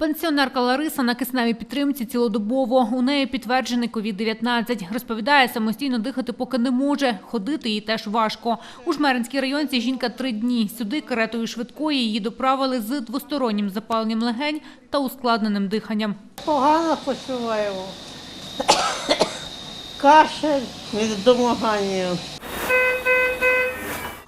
Пенсіонерка Лариса на кисневій підтримці цілодобово. У неї підтверджений COVID-19. Розповідає, самостійно дихати поки не може. Ходити їй теж важко. У Жмеринській районці жінка три дні. Сюди каретою швидкої її доправили з двостороннім запаленням легень та ускладненим диханням. Погано почуваю. Кашель від домагання.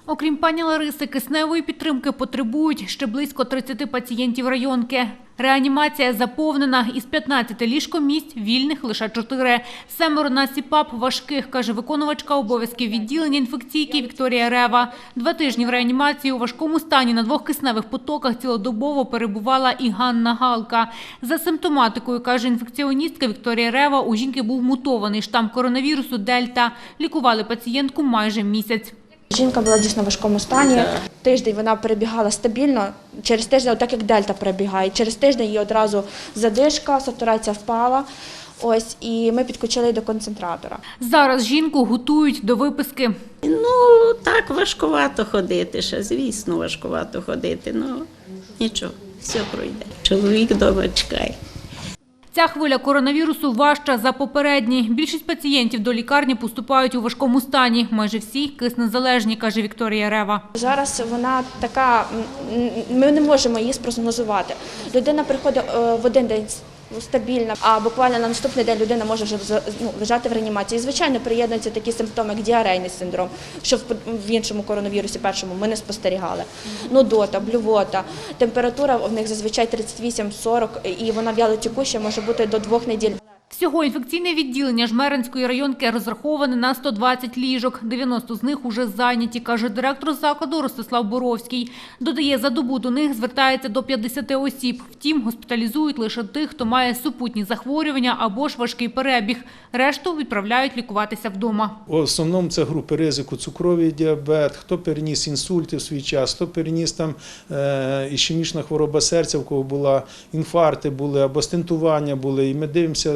Окрім пані Лариси, кисневої підтримки потребують ще близько 30 пацієнтів районки. Реанімація заповнена. Із 15 ліжкомісць вільних лише 4. Семеро на СІПАП важких, каже виконувачка обов'язків відділення інфекційки Вікторія Рева. Два тижні в реанімації у важкому стані на двох кисневих потоках цілодобово перебувала і Ганна Галка. За симптоматикою, каже інфекціоністка Вікторія Рева, у жінки був мутований штам коронавірусу Дельта. Лікували пацієнтку майже місяць. Жінка була дійсно в важкому стані. Тиждень вона перебігала стабільно. Через тиждень, так як дельта перебігає, через тиждень її одразу задишка, сатурація впала. Ось і ми підключили до концентратора. Зараз жінку готують до виписки. Ну, так важкувато ходити ще, звісно, важкувато ходити. Ну, нічого, все пройде. Чоловік вдома чекає. Ця хвиля коронавірусу важча за попередні. Більшість пацієнтів до лікарні поступають у важкому стані. Майже всі киснезалежні, каже Вікторія Рева. Зараз вона така, ми не можемо її спрогнозувати. Людина приходить е, в один день стабільна, а буквально на наступний день людина може вже ну, лежати в реанімації. І, звичайно, приєднуються такі симптоми, як діарейний синдром, що в, в іншому коронавірусі першому ми не спостерігали. Нудота, блювота, температура в них зазвичай 38-40, і вона вялотекуща може бути до двох неділь. Всього інфекційне відділення Жмеринської районки розраховане на 120 ліжок. 90 з них уже зайняті, каже директор закладу Ростислав Боровський. Додає, за добу до них звертається до 50 осіб. Втім, госпіталізують лише тих, хто має супутні захворювання або ж важкий перебіг. Решту відправляють лікуватися вдома. В основному це групи ризику цукровий діабет, хто переніс інсульти в свій час, хто переніс там е, ішемічна хвороба серця, в кого була інфаркти були або стентування були. І ми дивимося,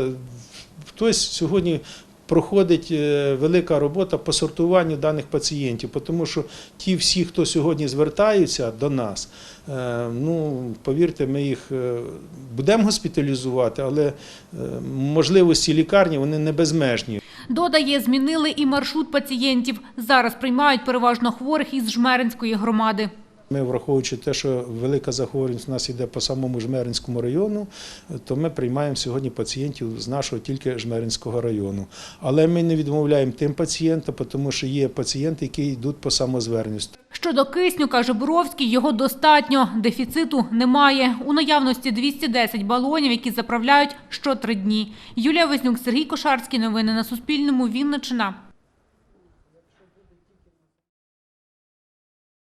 хтось сьогодні. Проходить е, велика робота по сортуванню даних пацієнтів, тому що ті всі, хто сьогодні звертаються до нас, е, ну повірте, ми їх е, будемо госпіталізувати, але можливості лікарні вони не безмежні. Додає, змінили і маршрут пацієнтів. Зараз приймають переважно хворих із Жмеринської громади. Ми, враховуючи те, що велика захворюваність у нас йде по самому Жмеринському району, то ми приймаємо сьогодні пацієнтів з нашого тільки Жмеринського району. Але ми не відмовляємо тим пацієнтам, тому що є пацієнти, які йдуть по самозверненню. Щодо кисню, каже Буровський, його достатньо. Дефіциту немає. У наявності 210 балонів, які заправляють що три дні. Юлія Вознюк, Сергій Кошарський. Новини на Суспільному. Вінниччина.